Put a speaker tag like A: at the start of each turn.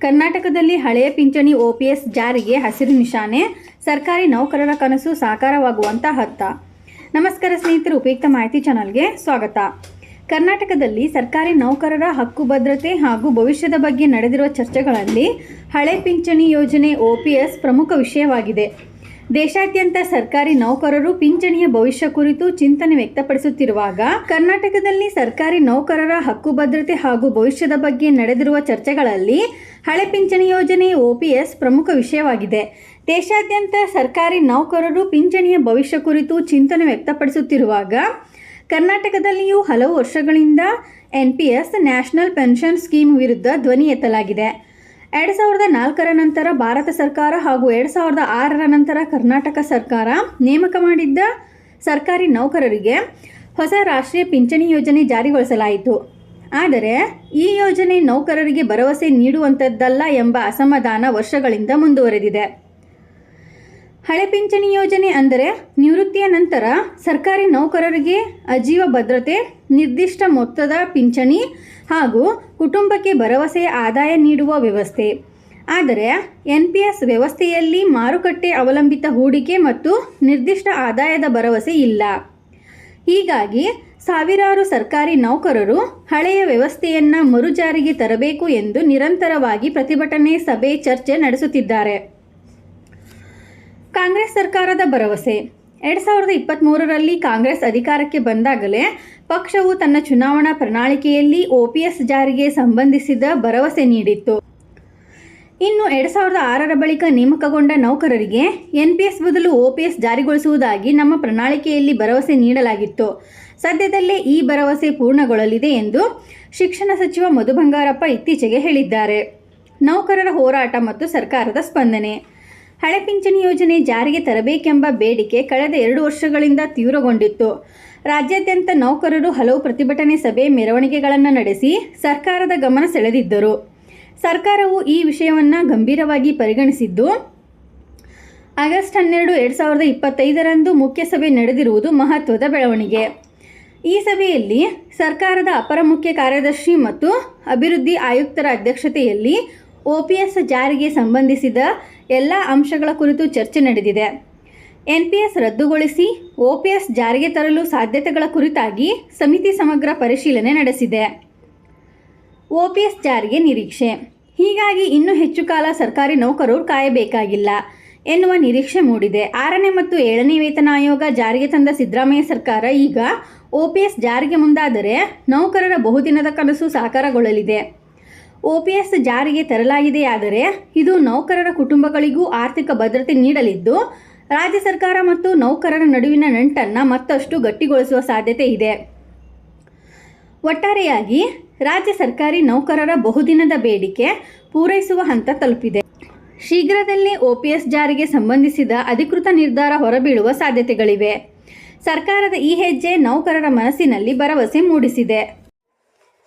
A: ಕರ್ನಾಟಕದಲ್ಲಿ ಹಳೆಯ ಪಿಂಚಣಿ ಓಪಿಎಸ್ ಜಾರಿಗೆ ಹಸಿರು ನಿಶಾನೆ, ಸರ್ಕಾರಿ ನೌಕರರ ಕನಸು ಸಾಕಾರವಾಗುವಂತ ಹತ್ತ. ನಮಸ್ಕಾರ ಸ್ನೇಹಿತರು, ಉಪಯುಕ್ತ ಮಾಹಿತಿ ಚಾನಲ್ಗೆ ಸ್ವಾಗತ. ಕರ್ನಾಟಕದಲ್ಲಿ ಸರ್ಕಾರಿ ನೌಕರರ ಹಕ್ಕು ಭದ್ರತೆ ಹಾಗೂ ಭವಿಷ್ಯದ ಬಗ್ಗೆ ನಡೆದಿರುವ ಚರ್ಚೆಗಳಲ್ಲಿ ಹಳೆ ಪಿಂಚಣಿ ಯೋಜನೆ ಓಪಿಎಸ್ ಪ್ರಮುಖ ವಿಷಯವಾಗಿದೆ. ದೇಶಾದ್ಯಂತ ಸರ್ಕಾರಿ ನೌಕರರು ಪಿಂಚಣಿಯ ಭವಿಷ್ಯ ಕುರಿತು ಚಿಂತನೆ ವ್ಯಕ್ತಪಡಿಸುತ್ತಿರುವಾಗ, ಕರ್ನಾಟಕದಲ್ಲಿ ಸರ್ಕಾರಿ ನೌಕರರ ಹಕ್ಕು ಭದ್ರತೆ ಹಾಗೂ ಭವಿಷ್ಯದ ಬಗ್ಗೆ ನಡೆದಿರುವ ಚರ್ಚೆಗಳಲ್ಲಿ ಹಳೆ ಪಿಂಚಣಿ ಯೋಜನೆ ಓಪಿಎಸ್ ಪ್ರಮುಖ ವಿಷಯವಾಗಿದೆ. ದೇಶಾದ್ಯಂತ ಸರ್ಕಾರಿ ನೌಕರರು ಪಿಂಚಣಿಯ ಭವಿಷ್ಯ ಕುರಿತು ಚಿಂತನೆ ವ್ಯಕ್ತಪಡಿಸುತ್ತಿರುವಾಗ, ಕರ್ನಾಟಕದಲ್ಲಿಯೂ ಹಲವು ವರ್ಷಗಳಿಂದ N P S national pension scheme ವಿರುದ್ಧ ಧ್ವನಿ ಎತ್ತಲಾಗಿದೆ. ಎರಡು ಸಾವಿರದ ನಾಲ್ಕರ ನಂತರ ಭಾರತ ಸರ್ಕಾರ ಹಾಗೂ ಎರಡು ಸಾವಿರದ ಆರರ ನಂತರ ಕರ್ನಾಟಕ ಸರ್ಕಾರ ನೇಮಕ ಮಾಡಿದ್ದ ಸರ್ಕಾರಿ ನೌಕರರಿಗೆ ಹೊಸ ರಾಷ್ಟ್ರೀಯ ಪಿಂಚಣಿ ಯೋಜನೆ ಜಾರಿಗೊಳಿಸಲಾಯಿತು. ಆದರೆ ಈ ಯೋಜನೆ ನೌಕರರಿಗೆ ಭರವಸೆ ನೀಡುವಂಥದ್ದಲ್ಲ ಎಂಬ ಅಸಮಾಧಾನ ವರ್ಷಗಳಿಂದ ಮುಂದುವರೆದಿದೆ. ಹಳೆ ಪಿಂಚಣಿ ಯೋಜನೆ ಅಂದರೆ ನಿವೃತ್ತಿಯ ನಂತರ ಸರ್ಕಾರಿ ನೌಕರರಿಗೆ ಅಜೀವ ಭದ್ರತೆ, ನಿರ್ದಿಷ್ಟ ಮೊತ್ತದ ಪಿಂಚಣಿ ಹಾಗೂ ಕುಟುಂಬಕ್ಕೆ ಭರವಸೆಯ ಆದಾಯ ನೀಡುವ ವ್ಯವಸ್ಥೆ. ಆದರೆ ಎನ್ ಪಿ ಎಸ್ ವ್ಯವಸ್ಥೆಯಲ್ಲಿ ಮಾರುಕಟ್ಟೆ ಅವಲಂಬಿತ ಹೂಡಿಕೆ ಮತ್ತು ನಿರ್ದಿಷ್ಟ ಆದಾಯದ ಭರವಸೆ ಇಲ್ಲ. ಹೀಗಾಗಿ ಸಾವಿರಾರು ಸರ್ಕಾರಿ ನೌಕರರು ಹಳೆಯ ವ್ಯವಸ್ಥೆಯನ್ನು ಮರುಜಾರಿಗೆ ತರಬೇಕು ಎಂದು ನಿರಂತರವಾಗಿ ಪ್ರತಿಭಟನೆ ಸಭೆ ಚರ್ಚೆ ನಡೆಸುತ್ತಿದ್ದಾರೆ. ಕಾಂಗ್ರೆಸ್ ಸರ್ಕಾರದ ಭರವಸೆ. ಎರಡ್ ಸಾವಿರದ ಇಪ್ಪತ್ತ್ಮೂರರಲ್ಲಿ ಕಾಂಗ್ರೆಸ್ ಅಧಿಕಾರಕ್ಕೆ ಬಂದಾಗಲೇ ಪಕ್ಷವು ತನ್ನ ಚುನಾವಣಾ ಪ್ರಣಾಳಿಕೆಯಲ್ಲಿ ಒಪಿಎಸ್ ಜಾರಿಗೆ ಸಂಬಂಧಿಸಿದ ಭರವಸೆ ನೀಡಿತ್ತು. ಇನ್ನು ಎರಡ್ ಸಾವಿರದ ಆರರ ಬಳಿಕ ನೇಮಕಗೊಂಡ ನೌಕರರಿಗೆ ಎನ್ ಪಿ ಎಸ್ ಬದಲು ಒ ಪಿ ಎಸ್ ಜಾರಿಗೊಳಿಸುವುದಾಗಿ ನಮ್ಮ ಪ್ರಣಾಳಿಕೆಯಲ್ಲಿ ಭರವಸೆ ನೀಡಲಾಗಿತ್ತು. ಸದ್ಯದಲ್ಲೇ ಈ ಭರವಸೆ ಪೂರ್ಣಗೊಳ್ಳಲಿದೆ ಎಂದು ಶಿಕ್ಷಣ ಸಚಿವ ಮಧು ಬಂಗಾರಪ್ಪ ಇತ್ತೀಚೆಗೆ ಹೇಳಿದ್ದಾರೆ. ನೌಕರರ ಹೋರಾಟ ಮತ್ತು ಸರ್ಕಾರದ ಸ್ಪಂದನೆ. ಹಳೆ ಪಿಂಚಣಿ ಯೋಜನೆ ಜಾರಿಗೆ ತರಬೇಕೆಂಬ ಬೇಡಿಕೆ ಕಳೆದ ಎರಡು ವರ್ಷಗಳಿಂದ ತೀವ್ರಗೊಂಡಿತ್ತು. ರಾಜ್ಯಾದ್ಯಂತ ನೌಕರರು ಹಲವು ಪ್ರತಿಭಟನೆ ಸಭೆ ಮೆರವಣಿಗೆಗಳನ್ನು ನಡೆಸಿ ಸರ್ಕಾರದ ಗಮನ ಸೆಳೆದಿದ್ದರು. ಸರ್ಕಾರವು ಈ ವಿಷಯವನ್ನು ಗಂಭೀರವಾಗಿ ಪರಿಗಣಿಸಿದ್ದು, ಆಗಸ್ಟ್ ಹನ್ನೆರಡು ಎರಡು ಸಾವಿರದ ಇಪ್ಪತ್ತೈದರಂದು ಮುಖ್ಯ ಸಭೆ ನಡೆದಿರುವುದು ಮಹತ್ವದ ಬೆಳವಣಿಗೆ. ಈ ಸಭೆಯಲ್ಲಿ ಸರ್ಕಾರದ ಅಪರ ಮುಖ್ಯ ಕಾರ್ಯದರ್ಶಿ ಮತ್ತು ಅಭಿವೃದ್ಧಿ ಆಯುಕ್ತರ ಅಧ್ಯಕ್ಷತೆಯಲ್ಲಿ ಒಪಿಎಸ್ ಜಾರಿಗೆ ಸಂಬಂಧಿಸಿದ ಎಲ್ಲ ಅಂಶಗಳ ಕುರಿತು ಚರ್ಚೆ ನಡೆದಿದೆ. ಎನ್ ಪಿ ಎಸ್ ರದ್ದುಗೊಳಿಸಿ ಓಪಿಎಸ್ ಜಾರಿಗೆ ತರಲು ಸಾಧ್ಯತೆಗಳ ಕುರಿತಾಗಿ ಸಮಿತಿ ಸಮಗ್ರ ಪರಿಶೀಲನೆ ನಡೆಸಿದೆ. ಓಪಿಎಸ್ ಜಾರಿಗೆ ನಿರೀಕ್ಷೆ. ಹೀಗಾಗಿ ಇನ್ನೂ ಹೆಚ್ಚು ಕಾಲ ಸರ್ಕಾರಿ ನೌಕರರು ಕಾಯಬೇಕಾಗಿಲ್ಲ ಎನ್ನುವ ನಿರೀಕ್ಷೆ ಮೂಡಿದೆ. ಆರನೇ ಮತ್ತು ಏಳನೇ ವೇತನ ಆಯೋಗ ಜಾರಿಗೆ ತಂದ ಸಿದ್ದರಾಮಯ್ಯ ಸರ್ಕಾರ ಈಗ ಓಪಿಎಸ್ ಜಾರಿಗೆ ಮುಂದಾದರೆ ನೌಕರರ ಬಹುದಿನದ ಕನಸು ಸಾಕಾರಗೊಳ್ಳಲಿದೆ. ಒಪಿಎಸ್ ಜಾರಿಗೆ ತರಲಾಗಿದೆಯಾದರೆ ಇದು ನೌಕರರ ಕುಟುಂಬಗಳಿಗೂ ಆರ್ಥಿಕ ಭದ್ರತೆ ನೀಡಲಿದ್ದು, ರಾಜ್ಯ ಸರ್ಕಾರ ಮತ್ತು ನೌಕರರ ನಡುವಿನ ನಂಟನ್ನು ಮತ್ತಷ್ಟು ಗಟ್ಟಿಗೊಳಿಸುವ ಸಾಧ್ಯತೆ ಇದೆ. ಒಟ್ಟಾರೆಯಾಗಿ ರಾಜ್ಯ ಸರ್ಕಾರಿ ನೌಕರರ ಬಹುದಿನದ ಬೇಡಿಕೆ ಪೂರೈಸುವ ಹಂತ ತಲುಪಿದೆ. ಶೀಘ್ರದಲ್ಲೇ ಓಪಿಎಸ್ ಜಾರಿಗೆ ಸಂಬಂಧಿಸಿದ ಅಧಿಕೃತ ನಿರ್ಧಾರ ಹೊರಬೀಳುವ ಸಾಧ್ಯತೆಗಳಿವೆ. ಸರ್ಕಾರದ ಈ ಹೆಜ್ಜೆ ನೌಕರರ ಮನಸ್ಸಿನಲ್ಲಿ ಭರವಸೆ ಮೂಡಿಸಿದೆ.